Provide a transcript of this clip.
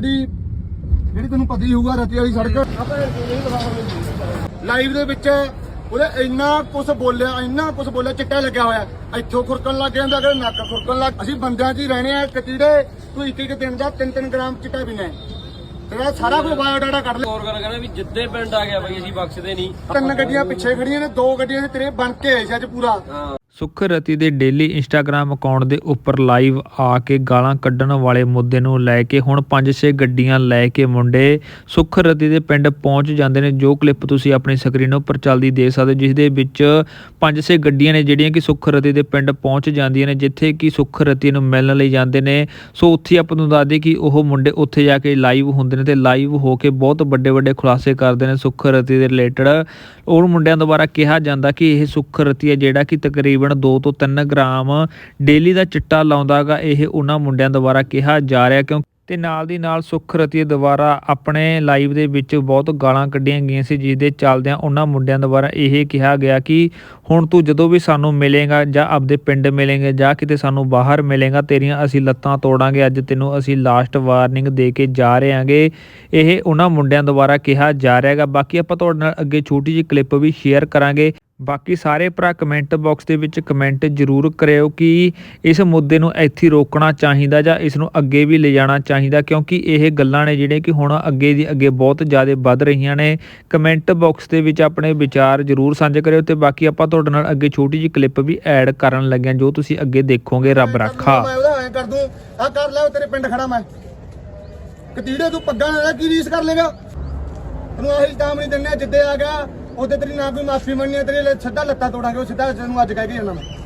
ਜਿਹੜੀ ਜਿਹੜੀ ਤੈਨੂੰ ਪਤਾ ਹੀ ਹੋਊਗਾ ਰਤੀ ਵਾਲੀ ਸੜਕ। ਲਾਈਵ ਦੇ ਵਿੱਚ ਉਹਦੇ ਇੰਨਾ ਕੁਝ ਬੋਲਿਆ ਇੰਨਾ ਕੁਝ ਬੋਲਿਆ ਚਿੱਟਾ ਲੱਗਿਆ ਹੋਇਆ। ਇੱਥੋਂ ਖੁਰਕਣ ਲੱਗ ਜਾਂਦਾ ਅਗਰ ਨੱਕ ਖੁਰਕਣ ਲੱਗ ਅਸੀਂ ਬੰਦਿਆਂ 'ਚ ਹੀ ਰਹਿਣੇ ਆ ਕਤੀੜੇ ਤੂੰ ਇੱਕ ਇੱਕ ਦਿਨ ਦਾ 3-3 ਗ੍ਰਾਮ ਚਿੱਟਾ ਪੀਣਾ। ਤੇਰਾ ਸਾਰਾ ਕੋਈ ਬਾਇਓਡਾਟਾ ਕੱਢ ਲੈ। ਹੋਰ ਗੱਲ ਕਹਿੰਦਾ ਵੀ ਜਿੱਦੇ ਪਿੰਡ ਆ ਗਿਆ ਬਈ ਅਸੀਂ ਬਖਸ਼ਦੇ ਨਹੀਂ। ਤਿੰਨ ਗੱਡੀਆਂ ਪਿੱਛੇ ਖੜੀਆਂ ਨੇ ਦੋ ਗੱਡੀਆਂ ਦੇ ਤੇਰੇ ਬਣ ਕੇ ਆਏ ਸੀ ਅੱਜ ਪੂਰਾ। ਹਾਂ ਦੇ ਡੇਲੀ ਇੰਸਟਾਗ੍ਰam ਅਕਾਊਂਟ ਦੇ ਉੱਪਰ ਲਾਈਵ ਆ ਕੇ ਗਾਲਾਂ ਕੱਢਣ ਵਾਲੇ ਮੁੱਦੇ ਨੂੰ ਲੈ ਕੇ ਹੁਣ 5-6 ਗੱਡੀਆਂ ਲੈ ਕੇ ਮੁੰਡੇ ਸੁਖਰਤੀ ਦੇ ਪਿੰਡ ਪਹੁੰਚ ਜਾਂਦੇ ਨੇ। ਜੋ ਕਲਿੱਪ ਤੁਸੀਂ ਆਪਣੀ ਸਕਰੀਨ ਉੱਪਰ ਚੱਲਦੀ ਦੇਖ ਸਕਦੇ ਹੋ, ਜਿਸ ਦੇ ਵਿੱਚ 5-6 ਗੱਡੀਆਂ ਨੇ ਜਿਹੜੀਆਂ ਕਿ ਸੁਖ ਰਤੀ ਦੇ ਪਿੰਡ ਪਹੁੰਚ ਜਾਂਦੀਆਂ ਨੇ ਜਿੱਥੇ ਕਿ ਸੁਖ ਰਤੀ ਨੂੰ ਮਿਲਣ ਲਈ ਜਾਂਦੇ ਨੇ। ਸੋ ਉੱਥੇ ਆਪਾਂ ਨੂੰ ਦੱਸਦੇ ਕਿ ਉਹ ਮੁੰਡੇ ਉੱਥੇ ਜਾ ਕੇ ਲਾਈਵ ਹੁੰਦੇ ਨੇ ਤੇ ਲਾਈਵ ਹੋ ਕੇ ਬਹੁਤ ਵੱਡੇ ਵੱਡੇ ਖੁਲਾਸੇ ਕਰਦੇ ਨੇ ਸੁਖਰਤੀ ਦੇ ਰਿਲੇਟਡ ਉਹ ਮੁੰਡਿਆਂ ਦੁਆਰਾ ਕਿਹਾ ਜਾਂਦਾ ਕਿ ਇਹ ਸੁਖ ਰਤੀ ਹੈ ਜਿਹੜਾ ਕਿ ਤਕਰੀਬਨ 2 ਤੋਂ 3 ਗ੍ਰਾਮ ਡੇਲੀ ਦਾ ਚਿੱਟਾ ਲਾਉਂਦਾਗਾ, ਇਹ ਉਹਨਾਂ ਮੁੰਡਿਆਂ ਦੁਆਰਾ ਕਿਹਾ ਜਾ ਰਿਹਾ ਕਿਉਂਕਿ ਤੇ ਨਾਲ ਦੀ ਨਾਲ ਸੁਖ ਰਤੀ ਦੁਆਰਾ ਆਪਣੇ ਲਾਈਵ ਦੇ ਵਿੱਚ ਬਹੁਤ ਗਾਲਾਂ ਕੱਢੀਆਂ ਗਈਆਂ ਸੀ ਜਿਸ ਦੇ ਚੱਲਦਿਆਂ ਉਹਨਾਂ ਮੁੰਡਿਆਂ ਦੁਆਰਾ ਇਹ ਕਿਹਾ ਗਿਆ ਕਿ ਹੁਣ ਤੂੰ ਜਦੋਂ ਵੀ ਸਾਨੂੰ ਮਿਲੇਗਾ ਜਾਂ ਆਪਦੇ ਪਿੰਡ ਮਿਲੇਂਗੇ ਜਾਂ ਕਿਤੇ ਸਾਨੂੰ ਬਾਹਰ ਮਿਲੇਗਾ, ਤੇਰੀਆਂ ਅਸੀਂ ਲੱਤਾਂ ਤੋੜਾਂਗੇ, ਅੱਜ ਤੈਨੂੰ ਅਸੀਂ ਲਾਸਟ ਵਾਰਨਿੰਗ ਦੇ ਕੇ ਜਾ ਰਹੇ ਹਾਂਗੇ ਇਹ ਉਹਨਾਂ ਮੁੰਡਿਆਂ ਦੁਆਰਾ ਕਿਹਾ ਜਾ ਰਿਹਾ ਹੈਗਾ ਬਾਕੀ ਆਪਾਂ ਤੁਹਾਡੇ ਨਾਲ ਅੱਗੇ ਛੋਟੀ ਜਿਹੀ ਕਲਿੱਪ ਵੀ ਸ਼ੇਅਰ ਕਰਾਂਗੇ। ਬਾਕੀ ਸਾਰੇ ਭਰਾ ਕਮੈਂਟ ਬਾਕਸ ਦੇ ਵਿੱਚ ਕਮੈਂਟ ਜ਼ਰੂਰ ਕਰਿਓ ਕਿ ਇਸ ਮੁੱਦੇ ਨੂੰ ਇੱਥੇ ਰੋਕਣਾ ਚਾਹੀਦਾ ਜਾਂ ਇਸ ਨੂੰ ਅੱਗੇ ਵੀ ਲਿਜਾਣਾ ਚਾਹੀਦਾ ਕਿਉਂਕਿ ਇਹ ਗੱਲਾਂ ਨੇ ਜਿਹੜੇ ਕਿ ਹੁਣ ਅੱਗੇ ਦੀ ਅੱਗੇ ਬਹੁਤ ਜ਼ਿਆਦਾ ਵੱਧ ਰਹੀਆਂ ਨੇ। ਕਮੈਂਟ ਬਾਕਸ ਦੇ ਵਿੱਚ ਆਪਣੇ ਵਿਚਾਰ ਜ਼ਰੂਰ ਸਾਂਝੇ ਕਰਿਓ ਤੇ ਬਾਕੀ ਆਪਾਂ ਤੁਹਾਡੇ ਨਾਲ ਅੱਗੇ ਛੋਟੀ ਜਿਹੀ ਕਲਿੱਪ ਵੀ ਐਡ ਕਰਨ ਲੱਗਿਆ ਜੋ ਤੁਸੀਂ ਅੱਗੇ ਦੇਖੋਗੇ ਰੱਬ ਰਾਖਾ। ਮੈਂ ਉਹਦਾ ਐਂ ਕਰ ਦੂੰ ਆ ਕਰ ਲੈ ਉਹ ਤੇਰੇ ਪਿੰਡ ਖੜਾ ਮੈਂ। ਕਤੀੜੇ ਤੂੰ ਪੱਗਾਂ ਨਾਲ ਕੀ ਰੀਸ ਕਰ ਲੇਗਾ ਤੈਨੂੰ ਆਹੀ ਕੰਮ ਨਹੀਂ ਦਿੰਨੇ ਜਿੱਦੇ ਆ ਗਿਆ ਉਹਦੇ ਤੇਰੀ ਨਾ ਕੋਈ ਮਾਫੀ ਮੰਗਣੀ ਹੈ, ਤੇਰੀ ਲੈ- ਸਿੱਧਾ ਲੱਤਾਂ ਤੋੜਾਂਗੇ ਉਹ ਸਿੱਧਾ ਤੈਨੂੰ ਅੱਜ ਕਹਿ ਕੇ ਜਾਣਾ ਮੈਂ।